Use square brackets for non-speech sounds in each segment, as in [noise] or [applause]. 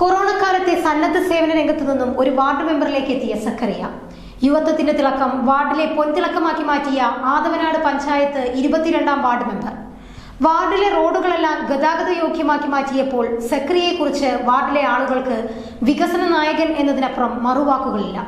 Corona കാലത്തെ സന്നദ്ധ സേവന രംഗത്തു നിന്നും ഒരു വാർഡ് മെമ്പറിലേക്ക് എത്തിയ സക്കറിയ. യുവത്വത്തിന്റെ തിളക്കം വാർഡിലെ പൊൻതിളക്കമാക്കി മാറ്റിയ ആദവനാട് പഞ്ചായത്ത് ഇരുപത്തിരണ്ടാം വാർഡ് മെമ്പർ. വാർഡിലെ റോഡുകളെല്ലാം ഗതാഗത യോഗ്യമാക്കി മാറ്റിയപ്പോൾ സക്രിയയെക്കുറിച്ച് വാർഡിലെ ആളുകൾക്ക് വികസന നായകൻ എന്നതിനപ്പുറം മറുവാക്കുകളില്ല.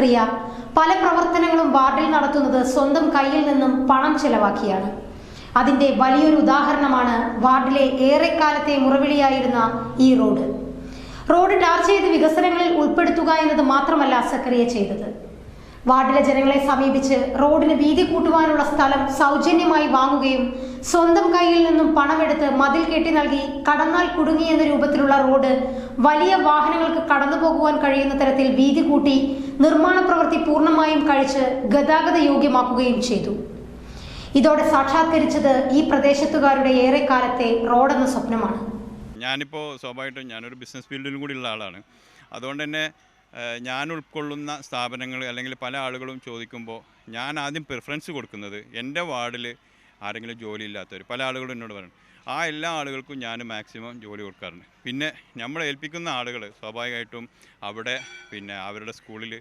സഖറിയ പല പ്രവർത്തനങ്ങളും വാർഡിൽ നടത്തുന്നത് സ്വന്തം കയ്യിൽ നിന്നും പണം ചെലവാക്കിയാണ്. അതിന്റെ വലിയൊരു ഉദാഹരണമാണ് വാർഡിലെ ഏറെക്കാലത്തെ മുറവിളിയായിരുന്ന ഈ റോഡ്. റോഡ് ടാർ ചെയ്ത് വികസനങ്ങളിൽ ഉൾപ്പെടുത്തുക എന്നത് മാത്രമല്ല സക്രിയ ചെയ്തത്. വാർഡിലെ ജനങ്ങളെ സമീപിച്ച് റോഡിന് വീതി കൂട്ടുവാനുള്ള സ്ഥലം സൗജന്യമായി വാങ്ങുകയും സ്വന്തം കയ്യിൽ നിന്നും പണമെടുത്ത് മതിൽ കെട്ടി നൽകി കടന്നാൽ കുടുങ്ങി എന്ന രൂപത്തിലുള്ള റോഡ് വലിയ വാഹനങ്ങൾക്ക് കടന്നു പോകുവാൻ കഴിയുന്ന തരത്തിൽ വീതി കൂട്ടി നിർമ്മാണ പ്രവൃത്തി പൂർണമായും കഴിച്ച് ഗതാഗത യോഗ്യമാക്കുകയും ചെയ്തു. ഇതോടെ സാക്ഷാത്കരിച്ചത് ഈ പ്രദേശത്തുകാരുടെ ഏറെക്കാലത്തെ റോഡെന്ന സ്വപ്നമാണ്. ഞാനിപ്പോൾ സ്വാഭാവികമായിട്ടും ഞാനൊരു ബിസിനസ് ഫീൽഡിലും കൂടി ഉള്ള ആളാണ്. അതുകൊണ്ട് തന്നെ ഞാൻ ഉൾക്കൊള്ളുന്ന സ്ഥാപനങ്ങൾ അല്ലെങ്കിൽ പല ആളുകളും ചോദിക്കുമ്പോൾ ഞാൻ ആദ്യം പ്രിഫറൻസ് കൊടുക്കുന്നത് എന്റെ വാർഡിൽ ആരെങ്കിലും ജോലി ഇല്ലാത്തവർ പല ആളുകളും എന്നോട് പറയും ആ എല്ലാ ആളുകൾക്കും ഞാൻ മാക്സിമം ജോലി കൊടുക്കാറുണ്ട്. പിന്നെ നമ്മൾ ഏൽപ്പിക്കുന്ന ആളുകൾ സ്വാഭാവികമായിട്ടും അവിടെ പിന്നെ അവരുടെ സ്കൂളിൽ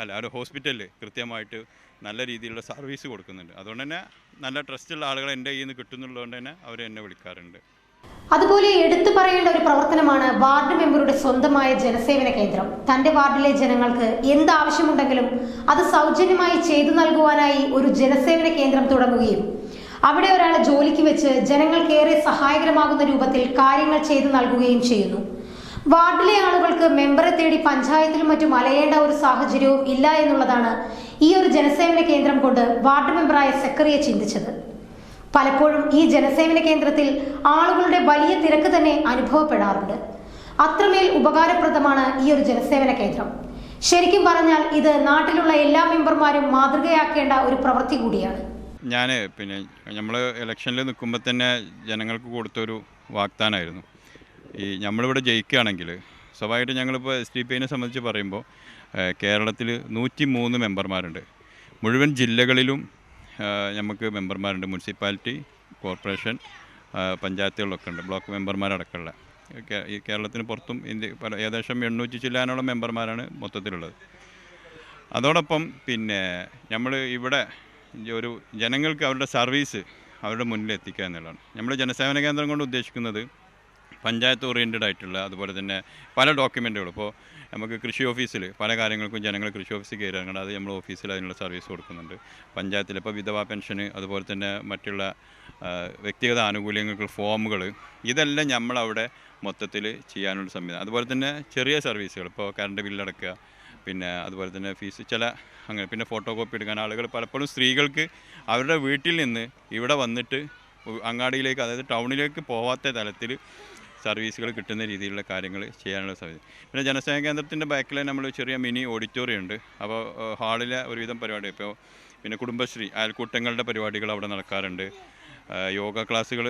അല്ല അവരുടെ ഹോസ്പിറ്റലിൽ കൃത്യമായിട്ട് നല്ല രീതിയിലുള്ള സർവീസ് കൊടുക്കുന്നുണ്ട്. അതുകൊണ്ട് തന്നെ നല്ല ട്രസ്റ്റുള്ള ആളുകൾ എന്റെ കയ്യിൽ നിന്ന് കിട്ടുന്നുള്ളതുകൊണ്ട് തന്നെ അവർ എന്നെ വിളിക്കാറുണ്ട്. അതുപോലെ എടുത്തു പറയേണ്ട ഒരു പ്രവർത്തനമാണ് വാർഡ് മെമ്പറുടെ സ്വന്തമായ ജനസേവന കേന്ദ്രം. തന്റെ വാർഡിലെ ജനങ്ങൾക്ക് എന്ത് ആവശ്യമുണ്ടെങ്കിലും അത് സൗജന്യമായി ചെയ്തു നൽകുവാനായി ഒരു ജനസേവന കേന്ദ്രം തുടങ്ങുകയും അവിടെ ഒരാളെ ജോലിക്ക് വെച്ച് ജനങ്ങൾക്കേറെ സഹായകരമാകുന്ന രൂപത്തിൽ കാര്യങ്ങൾ ചെയ്തു നൽകുകയും ചെയ്യുന്നു. വാർഡിലെ ആളുകൾക്ക് മെമ്പറെ തേടി പഞ്ചായത്തിലും മറ്റും അലയേണ്ട ഒരു സാഹചര്യവും ഇല്ല എന്നുള്ളതാണ് ഈ ഒരു ജനസേവന കേന്ദ്രം കൊണ്ട് വാർഡ് മെമ്പറായ സെക്രട്ടറിയെ ചിന്തിച്ചത്. പലപ്പോഴും ഈ ജനസേവന കേന്ദ്രത്തിൽ ആളുകളുടെ വലിയ തിരക്ക് തന്നെ അനുഭവപ്പെടാറുണ്ട്. അത്രമേൽ ഉപകാരപ്രദമാണ് ഈ ഒരു ജനസേവന കേന്ദ്രം. ശരിക്കും പറഞ്ഞാൽ ഇത് നാട്ടിലുള്ള എല്ലാ മെമ്പർമാരും മാതൃകയാക്കേണ്ട ഒരു പ്രവൃത്തി കൂടിയാണ്. ഞാൻ പിന്നെ നമ്മൾ ഇലക്ഷനിൽ നിൽക്കുമ്പോൾ തന്നെ ജനങ്ങൾക്ക് കൊടുത്തൊരു വാഗ്ദാനമായിരുന്നു ഈ നമ്മളിവിടെ ജയിക്കുകയാണെങ്കിൽ സ്വാഭാവികമായിട്ട് ഞങ്ങളിപ്പോൾ എസ് ഡി പി ഐനെ സംബന്ധിച്ച് പറയുമ്പോൾ കേരളത്തിൽ നൂറ്റി മൂന്ന് മെമ്പർമാരുണ്ട്. മുഴുവൻ ജില്ലകളിലും നമുക്ക് മെമ്പർമാരുണ്ട്. മുനിസിപ്പാലിറ്റി കോർപ്പറേഷൻ പഞ്ചായത്തുകളിലൊക്കെ ഉണ്ട്. ബ്ലോക്ക് മെമ്പർമാരടക്കമുള്ള. ഈ കേരളത്തിന് പുറത്തും ഇന്ത്യ പല ഏകദേശം എണ്ണൂറ്റി ചില്ലാനോളം മെമ്പർമാരാണ് മൊത്തത്തിലുള്ളത്. അതോടൊപ്പം പിന്നെ നമ്മൾ ഇവിടെ ഒരു ജനങ്ങൾക്ക് അവരുടെ സർവീസ് അവരുടെ മുന്നിൽ എത്തിക്കുക എന്നുള്ളതാണ്. നമ്മൾ ജനസേവന കേന്ദ്രം കൊണ്ട് ഉദ്ദേശിക്കുന്നത് പഞ്ചായത്ത് ഓറിയന്റഡ് ആയിട്ടുള്ള അതുപോലെ തന്നെ പല ഡോക്യുമെന്റുകളും ഇപ്പോൾ നമുക്ക് കൃഷി ഓഫീസിൽ പല കാര്യങ്ങൾക്കും ജനങ്ങൾ കൃഷി ഓഫീസിൽ കയറി അത് നമ്മൾ ഓഫീസിൽ അതിനുള്ള സർവീസ് കൊടുക്കുന്നുണ്ട്. പഞ്ചായത്തിൽ ഇപ്പോൾ വിധവാ പെൻഷന് അതുപോലെ തന്നെ മറ്റുള്ള വ്യക്തിഗത ആനുകൂല്യങ്ങൾക്ക് ഫോമുകൾ ഇതെല്ലാം നമ്മളവിടെ മൊത്തത്തിൽ ചെയ്യാനുള്ള സംവിധാനം. അതുപോലെ തന്നെ ചെറിയ സർവീസുകൾ ഇപ്പോൾ കറണ്ട് ബില്ലടക്കുക പിന്നെ അതുപോലെ തന്നെ ഫീസ് ചില അങ്ങനെ പിന്നെ ഫോട്ടോ കോപ്പി എടുക്കാൻ ആളുകൾ പലപ്പോഴും സ്ത്രീകൾക്ക് അവരുടെ വീട്ടിൽ നിന്ന് ഇവിടെ വന്നിട്ട് അങ്ങാടിയിലേക്ക് അതായത് ടൗണിലേക്ക് പോവാത്ത തലത്തിൽ സർവീസുകൾ കിട്ടുന്ന രീതിയിലുള്ള കാര്യങ്ങൾ ചെയ്യാനുള്ള സാധ്യത. പിന്നെ ജനസേവന കേന്ദ്രത്തിന്റെ ബാക്കിൽ നമ്മൾ ചെറിയ മിനി ഓഡിറ്റോറിയം ഉണ്ട്. അപ്പോൾ ഹാളിലെ ഒരുവിധം പരിപാടി. ഇപ്പോൾ പിന്നെ കുടുംബശ്രീ അയൽക്കൂട്ടങ്ങളുടെ പരിപാടികൾ അവിടെ നടക്കാറുണ്ട്. യോഗ ക്ലാസ്സുകൾ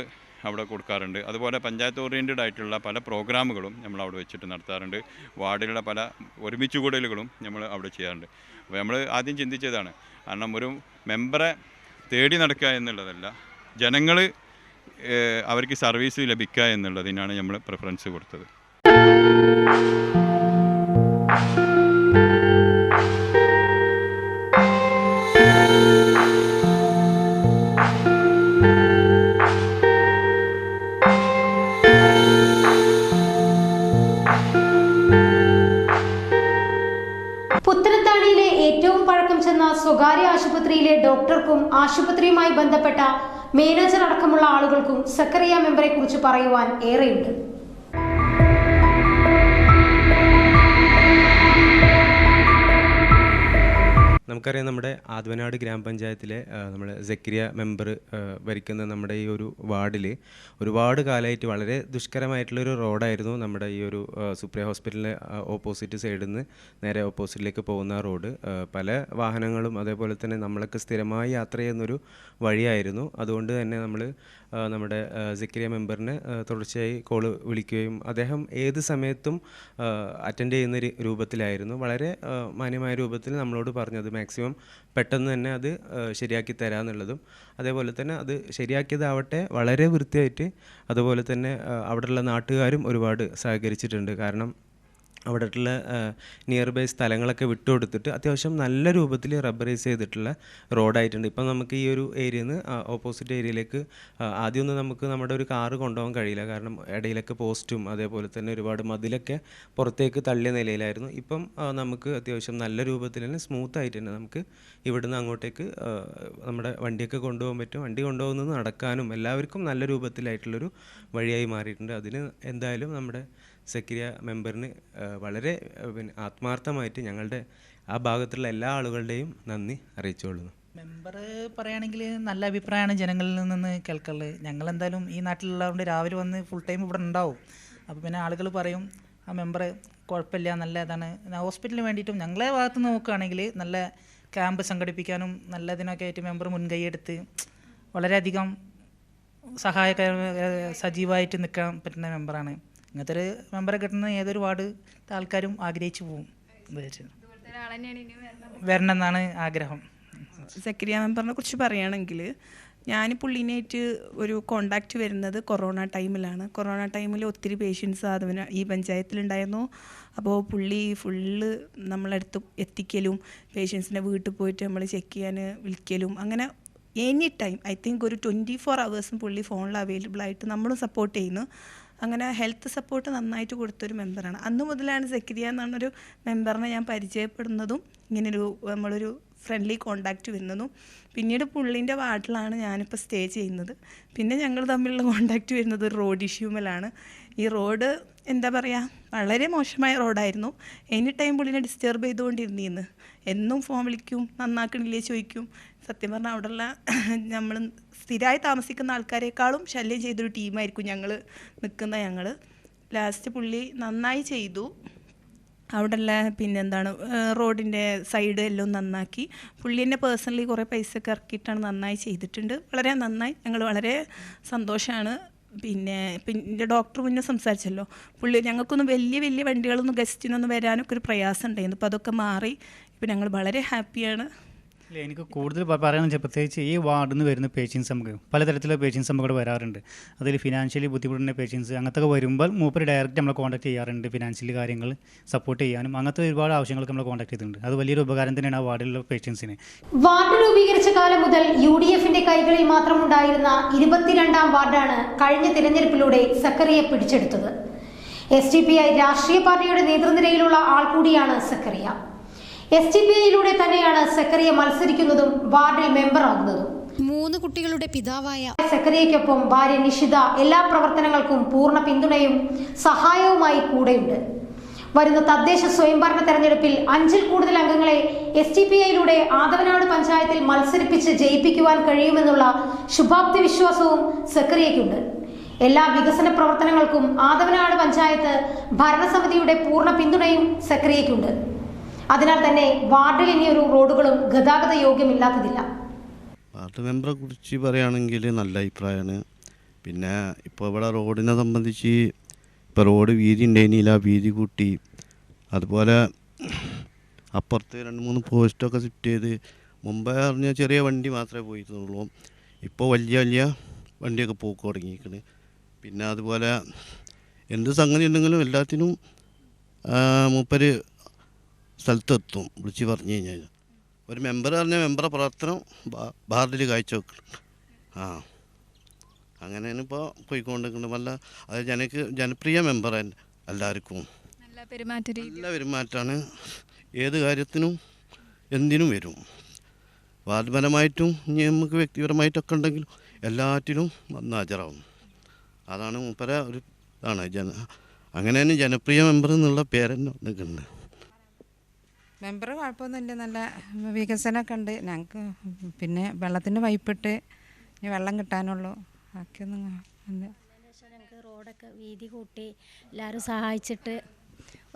അവിടെ കൊടുക്കാറുണ്ട്. അതുപോലെ പഞ്ചായത്ത് ഓറിയന്റഡ് ആയിട്ടുള്ള പല പ്രോഗ്രാമുകളും നമ്മൾ അവിടെ വെച്ചിട്ട് നടത്താറുണ്ട്. വാർഡിലുള്ള പല ഒരുമിച്ച് കൂടലുകളും നമ്മൾ അവിടെ ചെയ്യാറുണ്ട്. അപ്പോൾ നമ്മൾ ആദ്യം ചിന്തിച്ചതാണ് കാരണം ഒരു മെമ്പറെ തേടി നടക്കുക എന്നുള്ളതല്ല ജനങ്ങൾ അവർക്ക് സർവീസ് ലഭിക്കുക എന്നുള്ളതിനാണ് നമ്മൾ പ്രിഫറൻസ് കൊടുത്തത്. മാനേജർ അടക്കമുള്ള ആളുകൾക്കും സക്കറിയ മെമ്പറെ കുറിച്ച് പറയുവാൻ ഏറെയുണ്ട്. നമുക്കറിയാം നമ്മുടെ ആദ്വനാട് ഗ്രാമപഞ്ചായത്തിലെ നമ്മൾ സെക്രിയ മെമ്പർ ഭരിക്കുന്ന നമ്മുടെ ഈ ഒരു വാർഡിൽ ഒരുപാട് കാലമായിട്ട് വളരെ ദുഷ്കരമായിട്ടുള്ളൊരു റോഡായിരുന്നു നമ്മുടെ ഈ ഒരു സുപ്രിയ ഹോസ്പിറ്റലിന്റെ ഓപ്പോസിറ്റ് സൈഡിൽ നിന്ന് നേരെ ഓപ്പോസിറ്റിലേക്ക് പോകുന്ന റോഡ്. പല വാഹനങ്ങളും അതേപോലെ തന്നെ നമ്മളൊക്കെ സ്ഥിരമായി യാത്ര ചെയ്യുന്നൊരു വഴിയായിരുന്നു. അതുകൊണ്ട് തന്നെ നമ്മൾ നമ്മുടെ സിക്രിയ മെമ്പറിന് തുടർച്ചയായി കോൾ വിളിക്കുകയും അദ്ദേഹം ഏത് സമയത്തും അറ്റൻഡ് ചെയ്യുന്ന രൂപത്തിലായിരുന്നു. വളരെ മാന്യമായ രൂപത്തിൽ നമ്മളോട് പറഞ്ഞത് മാക്സിമം പെട്ടെന്ന് തന്നെ അത് ശരിയാക്കി തരാമെന്നുള്ളതും അതേപോലെ തന്നെ അത് ശരിയാക്കിയതാവട്ടെ വളരെ വൃത്തിയായിട്ട് അതുപോലെ തന്നെ അവിടെയുള്ള നാട്ടുകാരും ഒരുപാട് സഹകരിച്ചിട്ടുണ്ട്. കാരണം അവിടെയുള്ള നിയർ ബൈ സ്ഥലങ്ങളൊക്കെ വിട്ടുകൊടുത്തിട്ട് അത്യാവശ്യം നല്ല രൂപത്തിൽ റബ്ബറൈസ് ചെയ്തിട്ടുള്ള റോഡായിട്ടുണ്ട് ഇപ്പം നമുക്ക് ഈ ഒരു ഏരിയയിൽ നിന്ന് ഓപ്പോസിറ്റ് ഏരിയയിലേക്ക് ആദ്യമൊന്നും നമുക്ക് നമ്മുടെ ഒരു കാറ് കൊണ്ടുപോകാൻ കഴിയില്ല. കാരണം ഇടയിലൊക്കെ പോസ്റ്റും അതേപോലെ തന്നെ ഒരുപാട് മതിലൊക്കെ പുറത്തേക്ക് തള്ളിയ നിലയിലായിരുന്നു. ഇപ്പം നമുക്ക് അത്യാവശ്യം നല്ല രൂപത്തിൽ തന്നെ സ്മൂത്ത് ആയിട്ട് തന്നെ നമുക്ക് ഇവിടുന്ന് അങ്ങോട്ടേക്ക് നമ്മുടെ വണ്ടിയൊക്കെ കൊണ്ടുപോകാൻ പറ്റും. വണ്ടി കൊണ്ടുപോകുന്നത് നടക്കാനും എല്ലാവർക്കും നല്ല രൂപത്തിലായിട്ടുള്ളൊരു വഴിയായി മാറിയിട്ടുണ്ട്. അതിന് എന്തായാലും നമ്മുടെ സക്രിയ മെമ്പറിന് വളരെ പിന്നെ ആത്മാർത്ഥമായിട്ട് ഞങ്ങളുടെ ആ ഭാഗത്തുള്ള എല്ലാ ആളുകളുടെയും നന്ദി അറിയിച്ചുകൊള്ളുന്നു. മെമ്പർ പറയുകയാണെങ്കിൽ നല്ല അഭിപ്രായമാണ് ജനങ്ങളിൽ നിന്ന് കേൾക്കൽ. ഞങ്ങൾ എന്തായാലും ഈ നാട്ടിലുള്ളതുകൊണ്ട് രാവിലെ വന്ന് ഫുൾ ടൈം ഇവിടെ ഉണ്ടാവും. അപ്പോൾ പിന്നെ ആളുകൾ പറയും ആ മെമ്പർ കുഴപ്പമില്ല നല്ല ഇതാണ്. ഹോസ്പിറ്റലിന് വേണ്ടിയിട്ടും ഞങ്ങളെ ഭാഗത്ത് നോക്കുകയാണെങ്കിൽ നല്ല ക്യാമ്പ് സംഘടിപ്പിക്കാനും നല്ല ഇതിനൊക്കെ ആയിട്ട് മെമ്പർ മുൻകൈയെടുത്ത് വളരെയധികം സഹായക സജീവമായിട്ട് നിൽക്കാൻ പറ്റുന്ന മെമ്പറാണ്. ഇങ്ങനത്തെ ഒരു മെമ്പറെ കിട്ടുന്ന ഏതൊരു വാർഡ് ആൾക്കാരും ആഗ്രഹിച്ചു പോകും വരണം എന്നാണ് ആഗ്രഹം. സക്രിയ മെമ്പറിനെ കുറിച്ച് പറയുകയാണെങ്കിൽ ഞാൻ പുള്ളിനായിട്ട് ഒരു കോണ്ടാക്റ്റ് വരുന്നത് കൊറോണ ടൈമിലാണ് കൊറോണ ടൈമിൽ ഒത്തിരി പേഷ്യൻസ് അതിന് ഈ പഞ്ചായത്തിലുണ്ടായിരുന്നു. അപ്പോൾ പുള്ളി ഫുള്ള് നമ്മളടുത്ത് എത്തിക്കലും പേഷ്യൻസിന്റെ വീട്ടിൽ പോയിട്ട് നമ്മൾ ചെക്ക് ചെയ്യാൻ വിളിക്കലും അങ്ങനെ എനി ടൈം ഐ തിങ്ക് ഒരു ട്വന്റി ഫോർ അവേഴ്സും പുള്ളി ഫോണിൽ അവൈലബിൾ ആയിട്ട് നമ്മളും സപ്പോർട്ട് ചെയ്യുന്നു. അങ്ങനെ ഹെൽത്ത് സപ്പോർട്ട് നന്നായിട്ട് കൊടുത്തൊരു മെമ്പറാണ് അന്ന് മുതലാണ് സക്രിയ എന്നൊരു മെമ്പറിനെ ഞാൻ പരിചയപ്പെടുന്നതും ഇങ്ങനൊരു നമ്മളൊരു ഫ്രണ്ട്ലി കോണ്ടാക്റ്റ് വരുന്നതും. പിന്നീട് പുള്ളീന്റെ വാർഡിലാണ് ഞാനിപ്പോൾ സ്റ്റേ ചെയ്യുന്നത്. പിന്നെ ഞങ്ങൾ തമ്മിലുള്ള കോണ്ടാക്റ്റ് വരുന്നത് റോഡ് ഇഷ്യൂമലാണ് ഈ റോഡ് എന്താ പറയുക വളരെ മോശമായ റോഡായിരുന്നു എനി ടൈം പുള്ളിനെ ഡിസ്റ്റർബ് ചെയ്തുകൊണ്ടിരുന്നിന്ന്. എന്നും ഫോൺ വിളിക്കും നന്നാക്കണില്ലേ ചോദിക്കും. സത്യം പറഞ്ഞാൽ അവിടെയുള്ള [clears throat] നമ്മൾ സ്ഥിരമായി താമസിക്കുന്ന ആൾക്കാരെക്കാളും ശല്യം ചെയ്തൊരു ടീമായിരിക്കും ഞങ്ങൾ നിൽക്കുന്ന ഞങ്ങൾ ലാസ്റ്റ് പുള്ളി നന്നായി ചെയ്തു. അവിടെയുള്ള പിന്നെന്താണ് റോഡിന്റെ സൈഡ് എല്ലാം നന്നാക്കി. പുള്ളി എന്നെ പേഴ്സണലി കുറേ പൈസ ഒക്കെ ഇറക്കിയിട്ടാണ് നന്നായി ചെയ്തിട്ടുണ്ട്. വളരെ നന്നായി. ഞങ്ങൾ വളരെ സന്തോഷമാണ് പിന്നെ പിന്നെ ഡോക്ടർ മുന്നേ സംസാരിച്ചല്ലോ. പുള്ളി ഞങ്ങൾക്കൊന്നും വലിയ വലിയ വണ്ടികളൊന്നും ഗസ്റ്റിനൊന്നും വരാനൊക്കെ ഒരു പ്രയാസം ഉണ്ടായിരുന്നു അപ്പോൾ അതൊക്കെ മാറി. ഇപ്പോൾ ഞങ്ങൾ വളരെ ഹാപ്പിയാണ്. എനിക്ക് കൂടുതൽ പറയാമെന്ന് വെച്ചാൽ പ്രത്യേകിച്ച് ഈ വാർഡിൽ നിന്ന് വരുന്ന പേഷ്യൻസ് നമുക്ക് പലതരത്തിലുള്ള പേഷ്യൻസ് നമുക്ക് ഇവിടെ വരാറുണ്ട്. അതിൽ ഫിനാൻഷ്യലി ബുദ്ധിമുട്ടുന്ന പേഷ്യൻസ് അങ്ങനത്തെ വരുമ്പോൾ മൂപ്പർ ഡയറക്റ്റ് നമ്മളെ കോൺടാക്ട് ചെയ്യാറുണ്ട് ഫിനാൻഷ്യൽ കാര്യങ്ങൾ സപ്പോർട്ട് ചെയ്യാനും അങ്ങനത്തെ ഒരുപാട് ആവശ്യങ്ങൾക്ക് നമ്മൾ കോൺടാക്ട് ചെയ്തിട്ടുണ്ട്. അത് വലിയൊരു ഉപകാരം തന്നെയാണ് ആ വാർഡിലുള്ള പേഷ്യൻസിന് വാർഡ് രൂപീകരിച്ച കാലം മുതൽ യു ഡി എഫിന്റെ കൈകളിൽ മാത്രമുണ്ടായിരുന്ന ഇരുപത്തിരണ്ടാം വാർഡാണ് കഴിഞ്ഞ തിരഞ്ഞെടുപ്പിലൂടെ സക്കറിയെ പിടിച്ചെടുത്തത്. എസ് ഡി പി ഐ രാഷ്ട്രീയ പാർട്ടിയുടെ നേതൃനിരയിലുള്ള ആൾ കൂടിയാണ് സക്കറിയ. എസ് ടി പി ഐയിലൂടെ തന്നെയാണ് സക്കറിയ മത്സരിക്കുന്നതും വാർഡിൽ മെമ്പറാകുന്നതും മൂന്ന് കുട്ടികളുടെ പിതാവായ സക്കറിയയ്ക്കൊപ്പം ഭാര്യ നിഷിത എല്ലാ പ്രവർത്തനങ്ങൾക്കും പൂർണ പിന്തുണയും സഹായവുമായി കൂടെയുണ്ട്. വരുന്ന തദ്ദേശ സ്വയംഭരണ തെരഞ്ഞെടുപ്പിൽ അഞ്ചിൽ കൂടുതൽ അംഗങ്ങളെ എസ് ടി പി ഐയിലൂടെ ആദവനാട് പഞ്ചായത്തിൽ മത്സരിപ്പിച്ച് ജയിപ്പിക്കുവാൻ കഴിയുമെന്നുള്ള ശുഭാപ്തി വിശ്വാസവും സക്കറിയയ്ക്കുണ്ട് എല്ലാ വികസന പ്രവർത്തനങ്ങൾക്കും ആദവനാട് പഞ്ചായത്ത് ഭരണസമിതിയുടെ പൂർണ പിന്തുണയും സക്കറിയയ്ക്കുണ്ട് അതിനാൽ തന്നെ വാർഡിൽ ഇനിയൊരു റോഡുകളും ഗതാഗത യോഗ്യമില്ലാത്തതില്ല. വാർഡ് മെമ്പറെ കുറിച്ച് പറയുകയാണെങ്കിൽ നല്ല അഭിപ്രായമാണ്. പിന്നെ ഇപ്പോൾ ഇവിടെ റോഡിനെ സംബന്ധിച്ച് ഇപ്പോൾ റോഡ് വീതി ഉണ്ടായിരുന്നില്ല വീതി കൂട്ടി. അതുപോലെ അപ്പുറത്ത് രണ്ട് മൂന്ന് പോസ്റ്റൊക്കെ സിറ്റ് ചെയ്ത് മുമ്പേ പറഞ്ഞാൽ ചെറിയ വണ്ടി മാത്രമേ പോയിരുന്നുള്ളൂ. ഇപ്പോൾ വലിയ വലിയ വണ്ടിയൊക്കെ പോക്ക് തുടങ്ങിയിരിക്കണ്. പിന്നെ അതുപോലെ എന്ത് സംഗതി ഉണ്ടെങ്കിലും എല്ലാത്തിനും മൂപ്പര് സ്ഥലത്തെത്തും വിളിച്ച് പറഞ്ഞു കഴിഞ്ഞാൽ ഒരു മെമ്പർ പറഞ്ഞ മെമ്പറെ പ്രവർത്തനം ബാർഡിൽ വാർഡിൽ കാഴ്ചവെക്കുന്നുണ്ട് ആ. അങ്ങനെയാണ് ഇപ്പോൾ പോയിക്കൊണ്ടിരിക്കുന്നത്. നല്ല അത് ജനക്ക് ജനപ്രിയ മെമ്പർ എല്ലാവർക്കും. നല്ല പെരുമാറ്റ രീതി. നല്ല പെരുമാറ്റമാണ്. ഏത് കാര്യത്തിനും എന്തിനും വരും. വാർഡ്പരമായിട്ടും ഇനി നമുക്ക് വ്യക്തിപരമായിട്ടൊക്കെ ഉണ്ടെങ്കിലും എല്ലാറ്റിലും വന്ന് ഹാജരാകും അതാണ് മൂപ്പര ഒരു ഇതാണ്. ജന അങ്ങനെ തന്നെ ജനപ്രിയ മെമ്പർ എന്നുള്ള പേരെന്നെ നിൽക്കുന്നത് മെമ്പർ കുഴപ്പമൊന്നുമില്ല. നല്ല വികസനമൊക്കെ ഉണ്ട്. ഞങ്ങൾക്ക് പിന്നെ വെള്ളത്തിന് പൈപ്പിട്ട് ഇനി വെള്ളം കിട്ടാനുള്ളൂ. ബാക്കിയൊന്നും ഇല്ല. ഞങ്ങൾക്ക് റോഡൊക്കെ വീതി കൂട്ടി എല്ലാവരും സഹായിച്ചിട്ട്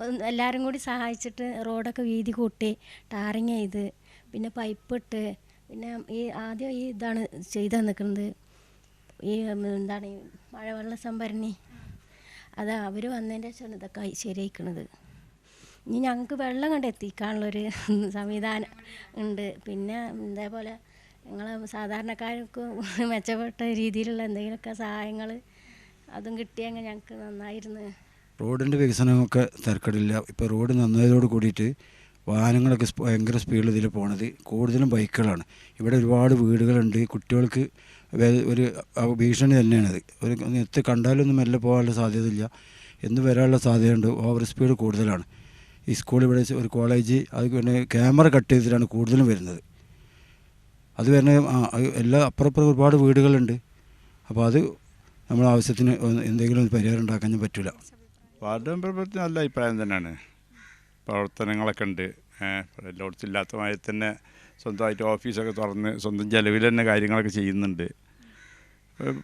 ഒന്ന് എല്ലാവരും കൂടി സഹായിച്ചിട്ട് റോഡൊക്കെ വീതി കൂട്ടി ടാറിങ് ചെയ്ത് പിന്നെ പൈപ്പിട്ട് പിന്നെ ഈ ആദ്യം ഈ ഇതാണ് ചെയ്ത് നിൽക്കുന്നത് ഈ എന്താണ് ഈ മഴവെള്ള സംഭരണി. അത് അവർ വന്നതിന്റെ ശേഷമാണ് ഇതൊക്കെ ശരിയായിക്കണത്. ഇനി ഞങ്ങൾക്ക് വെള്ളം കണ്ട് എത്തിക്കാനുള്ളൊരു [laughs] സംവിധാനം ഉണ്ട്. പിന്നെ ഇതേപോലെ ഞങ്ങൾ സാധാരണക്കാർക്ക് [laughs] മെച്ചപ്പെട്ട രീതിയിലുള്ള എന്തെങ്കിലുമൊക്കെ സഹായങ്ങൾ അതും കിട്ടിയെങ്കിൽ ഞങ്ങൾക്ക് നന്നായിരുന്നു. റോഡിന്റെ വികസനമൊക്കെ തിരക്കടില്ല. ഇപ്പോൾ റോഡ് നന്നായതോട് കൂടിയിട്ട് വാഹനങ്ങളൊക്കെ ഭയങ്കര സ്പീഡിൽ ഇതിൽ പോണത് കൂടുതലും ബൈക്കുകളാണ്. ഇവിടെ ഒരുപാട് വീടുകളുണ്ട്. കുട്ടികൾക്ക് ഒരു ഭീഷണി തന്നെയാണത്. ഒരു എത്തി കണ്ടാലൊന്നും മെല്ലെ പോകാനുള്ള സാധ്യതയില്ല. എന്ന് വരാനുള്ള സാധ്യതയുണ്ട്. ഓവർ സ്പീഡ് കൂടുതലാണ്. ഈ സ്കൂൾ ഇവിടെ ഒരു കോളേജ് അത് പിന്നെ ക്യാമറ കട്ട് ചെയ്തിട്ടാണ് കൂടുതലും വരുന്നത്. അത് വരുന്ന ആ, എല്ലാ അപ്പുറപ്പുറം ഒരുപാട് വീടുകളുണ്ട്. അപ്പോൾ അത് നമ്മൾ ആവശ്യത്തിന് എന്തെങ്കിലും ഒരു പരിഹാരം ഉണ്ടാക്കാൻ പറ്റില്ല വാർഡ് മെമ്പറെ പറ്റി നല്ല അഭിപ്രായം തന്നെയാണ്. പ്രവർത്തനങ്ങളൊക്കെ ഉണ്ട്. എല്ലായിടത്തും ഇല്ലാത്ത മാതിരി തന്നെ സ്വന്തമായിട്ട് ഓഫീസൊക്കെ തുറന്ന് സ്വന്തം ചെലവിൽ തന്നെ കാര്യങ്ങളൊക്കെ ചെയ്യുന്നുണ്ട്.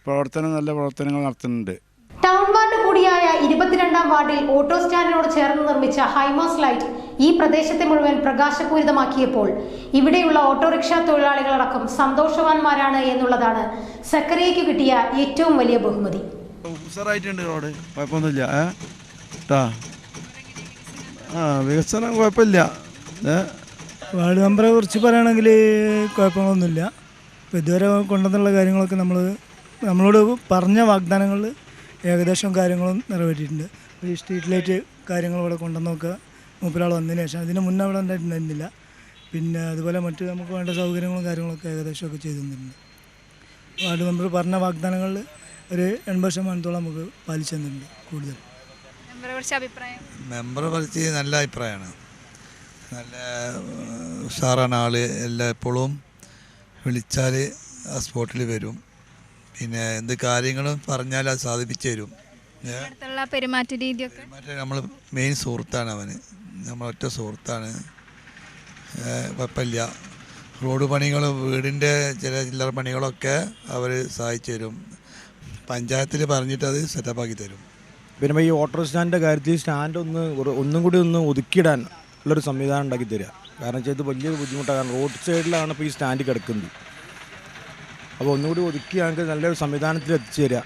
പ്രവർത്തനം നല്ല പ്രവർത്തനങ്ങൾ നടത്തുന്നുണ്ട്. ടൗൺ കൂടിയായ ഇരുപത്തിരണ്ടാം വാർഡിൽ ഓട്ടോ സ്റ്റാൻഡിനോട് ചേർന്ന് നിർമ്മിച്ച ഹൈമാസ് ലൈറ്റ് ഈ പ്രദേശത്തെ മുഴുവൻ പ്രകാശപൂരിതമാക്കിയപ്പോൾ ഇവിടെയുള്ള ഓട്ടോറിക്ഷ തൊഴിലാളികളടക്കം സന്തോഷവാന്മാരാണ് എന്നുള്ളതാണ് സക്കറിയയ്ക്ക് കിട്ടിയ ഏറ്റവും വലിയ ബഹുമതി. ഉഷാറായിട്ടുണ്ട് റോഡ്. കുഴപ്പമൊന്നുമില്ല. ഏ? ട്ടാ. ആ വികസനം കുഴപ്പമില്ല. വാർഡ് മെമ്പറെ കുറിച്ച് പറയുകയാണെങ്കിൽ കുഴപ്പങ്ങളൊന്നുമില്ല. ഇപ്പോൾ ഇതുവരെ കൊണ്ടുവന്നുള്ള കാര്യങ്ങളൊക്കെ നമ്മൾ നമ്മളോട് പറഞ്ഞ വാഗ്ദാനങ്ങൾ ഏകദേശം കാര്യങ്ങളും നിറവേറ്റിയിട്ടുണ്ട്. ഈ സ്ട്രീറ്റ് ലൈറ്റ് കാര്യങ്ങൾ ഇവിടെ കൊണ്ടുവന്നൊക്കെ മൂപ്പരാൾ വന്നതിന് ശേഷം. അതിന് മുന്നേ അവിടെ ഉണ്ടായിട്ടുണ്ടായിരുന്നില്ല പിന്നെ അതുപോലെ മറ്റ് നമുക്ക് വേണ്ട സൗകര്യങ്ങളും കാര്യങ്ങളൊക്കെ ഏകദേശമൊക്കെ ചെയ്തു തന്നിട്ടുണ്ട്. വാർഡ് മെമ്പർ പറഞ്ഞ വാഗ്ദാനങ്ങളിൽ ഒരു എൺപത് ശതമാനത്തോളം നമുക്ക് പാലിച്ചു തന്നിട്ടുണ്ട് കൂടുതൽ. മെമ്പറെ കുറിച്ച് അഭിപ്രായം? മെമ്പറെ പറ്റി നല്ല അഭിപ്രായമാണ്. നല്ല ഉഷാറാണ് ആൾ എല്ലാ എപ്പോഴും വിളിച്ചാൽ ആ സ്പോട്ടിൽ വരും. പിന്നെ എന്ത് കാര്യങ്ങളും പറഞ്ഞാൽ അത് സാധിപ്പിച്ചു തരും. ഏ, അടുത്തുള്ള പെരുമാറ്റ രീതിയൊക്കെ? മറ്റേ നമ്മൾ മെയിൻ സുഹൃത്താണ് അവന്. നമ്മളൊറ്റ സുഹൃത്താണ്. കുഴപ്പമില്ല. റോഡ് പണികളും വീടിന്റെ ചില ചില്ലറ പണികളൊക്കെ അവർ സഹായിച്ചു തരും. പഞ്ചായത്തിൽ പറഞ്ഞിട്ട് അത് സെറ്റപ്പാക്കി തരും. പിന്നെ ഈ ഓട്ടോ സ്റ്റാൻഡിന്റെ കാര്യത്തിൽ സ്റ്റാൻഡ് ഒന്ന് ഒന്നും കൂടി ഒന്ന് ഒതുക്കിയിടാൻ ഉള്ളൊരു സംവിധാനം ഉണ്ടാക്കി തരിക കാരണം വെച്ചാൽ ഇത് വലിയൊരു ബുദ്ധിമുട്ടാണ് കാരണം റോഡ് സൈഡിലാണ് ഇപ്പോൾ ഈ സ്റ്റാൻഡ് കിടക്കുന്നത്. അപ്പോൾ ഒന്നുകൂടി ഒതുക്കി നല്ലൊരു സംവിധാനത്തിൽ എത്തിച്ചു തരിക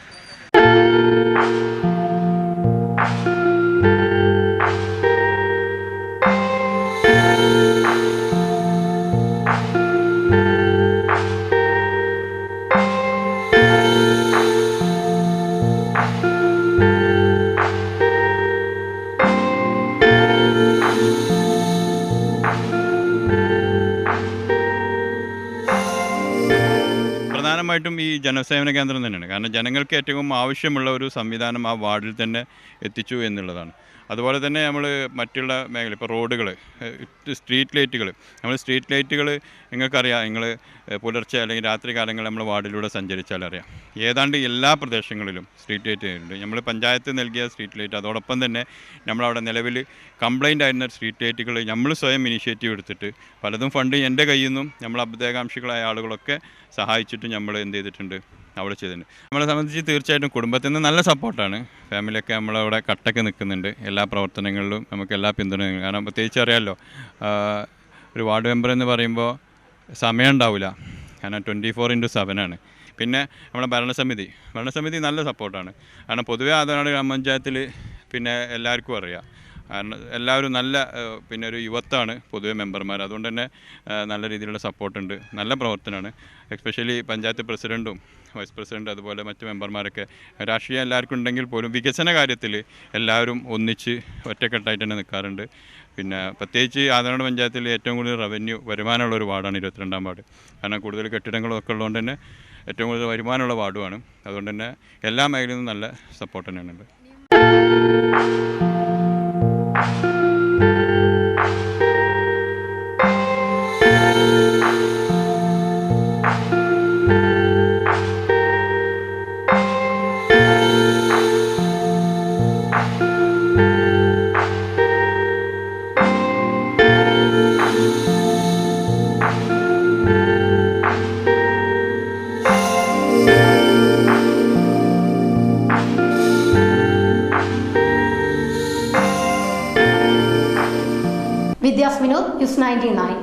ജനസേവന കേന്ദ്രം തന്നെയാണ്. കാരണം ജനങ്ങൾക്ക് ഏറ്റവും ആവശ്യമുള്ള ഒരു സംവിധാനം ആ വാർഡിൽ തന്നെ എത്തിച്ചു എന്നുള്ളതാണ്. അതുപോലെ തന്നെ നമ്മൾ മറ്റുള്ള മേഖല ഇപ്പോൾ റോഡുകൾ സ്ട്രീറ്റ് ലൈറ്റുകൾ നമ്മൾ സ്ട്രീറ്റ് ലൈറ്റുകൾ നിങ്ങൾക്കറിയാം നിങ്ങൾ പുലർച്ചെ അല്ലെങ്കിൽ രാത്രി കാലങ്ങളിൽ നമ്മൾ വാർഡിലൂടെ സഞ്ചരിച്ചാൽ അറിയാം. ഏതാണ്ട് എല്ലാ പ്രദേശങ്ങളിലും സ്ട്രീറ്റ് ലൈറ്റ് ഉണ്ട്. നമ്മൾ പഞ്ചായത്ത് നൽകിയ സ്ട്രീറ്റ് ലൈറ്റ് അതോടൊപ്പം തന്നെ നമ്മളവിടെ നിലവിൽ കംപ്ലൈന്റ് ആയിരുന്ന സ്ട്രീറ്റ് ലൈറ്റുകൾ നമ്മൾ സ്വയം ഇനിഷ്യേറ്റീവ് എടുത്തിട്ട് പലതും ഫണ്ട് എന്റെ കയ്യിൽ നിന്നും നമ്മൾ അഭ്യുദയകാംക്ഷികളായ ആളുകളൊക്കെ സഹായിച്ചിട്ട് നമ്മൾ എന്ത് ചെയ്തിട്ടുണ്ട് അവിടെ ചെയ്തിട്ടുണ്ട്. നമ്മളെ സംബന്ധിച്ച് തീർച്ചയായിട്ടും കുടുംബത്തിൽ നിന്ന് നല്ല സപ്പോർട്ടാണ്. ഫാമിലിയൊക്കെ നമ്മളവിടെ കട്ടൊക്കെ നിൽക്കുന്നുണ്ട്. എല്ലാ പ്രവർത്തനങ്ങളിലും നമുക്ക് എല്ലാ പിന്തുണയും. കാരണം പ്രത്യേകിച്ച് അറിയാമല്ലോ ഒരു വാർഡ് മെമ്പർ എന്ന് പറയുമ്പോൾ സമയം ഉണ്ടാവില്ല. കാരണം ട്വന്റി ഫോർ ഇന്റു സെവനാണ് പിന്നെ നമ്മുടെ ഭരണസമിതി. ഭരണസമിതി നല്ല സപ്പോർട്ടാണ്. കാരണം പൊതുവേ ആദനാട് ഗ്രാമപഞ്ചായത്തിൽ പിന്നെ എല്ലാവർക്കും അറിയാം. കാരണം എല്ലാവരും നല്ല പിന്നെ ഒരു യുവത്താണ് പൊതുവെ മെമ്പർമാർ. അതുകൊണ്ട് തന്നെ നല്ല രീതിയിലുള്ള സപ്പോർട്ടുണ്ട്. നല്ല പ്രവർത്തനമാണ് എസ്പെഷ്യലി പഞ്ചായത്ത് പ്രസിഡന്റും വൈസ് പ്രസിഡന്റ് അതുപോലെ മറ്റ് മെമ്പർമാരൊക്കെ. രാഷ്ട്രീയം എല്ലാവർക്കും ഉണ്ടെങ്കിൽ പോലും വികസന കാര്യത്തിൽ എല്ലാവരും ഒന്നിച്ച് ഒറ്റക്കെട്ടായിട്ട് തന്നെ നിൽക്കാറുണ്ട് പിന്നെ പ്രത്യേകിച്ച് ആദരണ പഞ്ചായത്തിൽ ഏറ്റവും കൂടുതൽ റവന്യൂ വരുമാനമുള്ള ഒരു വാർഡാണ് ഇരുപത്തിരണ്ടാം വാർഡ്. കാരണം കൂടുതൽ കെട്ടിടങ്ങളും ഒക്കെ ഉള്ളതുകൊണ്ട് തന്നെ ഏറ്റവും കൂടുതൽ വരുമാനമുള്ള വാർഡുമാണ്. അതുകൊണ്ട് തന്നെ എല്ലാ മേഖലയിൽ നിന്നും നല്ല സപ്പോർട്ട് തന്നെയാണ് Yeah. Ninety-nine.